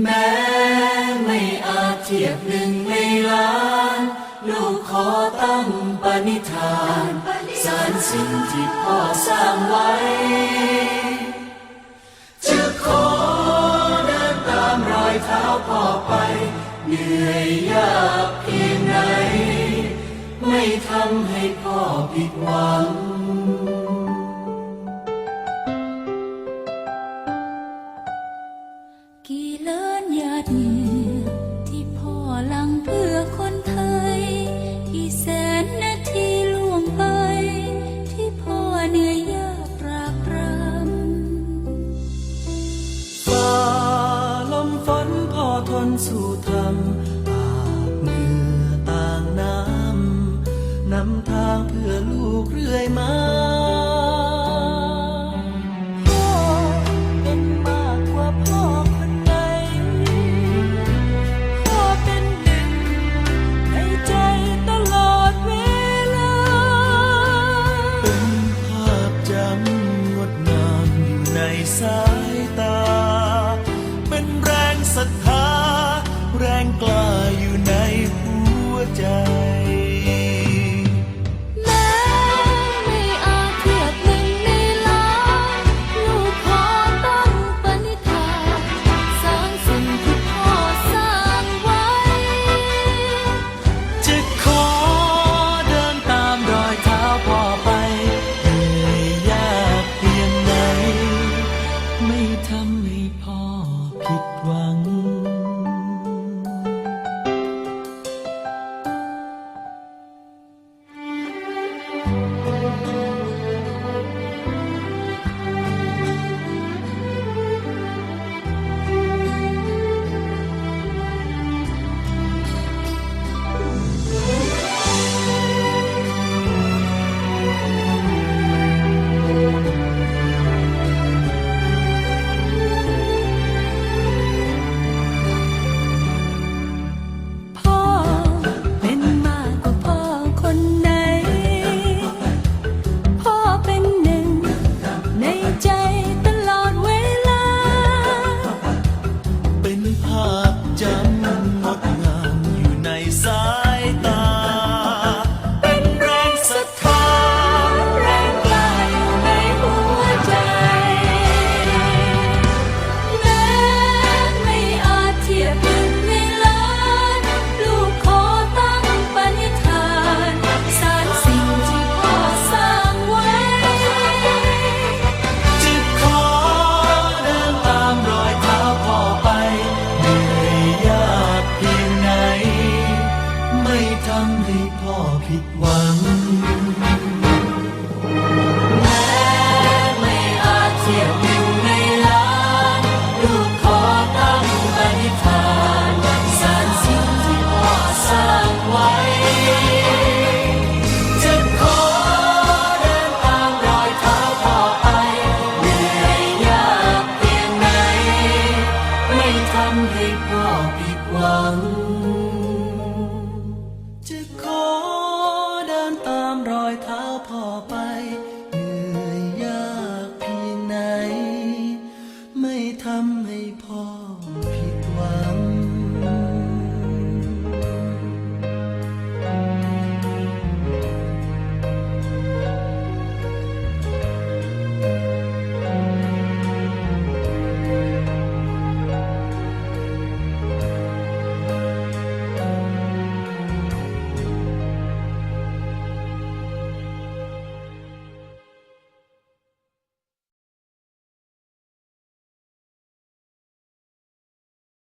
แม้ไม่อาจเทียบหนึ่งในล้าน ลูกขอตั้งปณิธานสารสิ่งที่พ่อสร้างไว้ จะขอเดินตามรอยเท้าพ่อไป เหนื่อยยากเพียงไหไม่ทำให้พ่อผิดหวัง กี่เลินหยาดเหงื่อที่พ่อลังเพื่อคนไทย กี่แสนนาทีล่วงไป ที่พ่อเหนื่อยยากปรากรำฝ่าลมฝนพ่อทนสู้ทำอาบเหงื่อต่างน้ำนำทางเพื่อลูกเรื่อยมา pensar. ไม่ทำ ให้พ่อผิดหวัง พ่อไป เหนื่อยยากพี่ไหน ไม่ทำให้พ่อผิด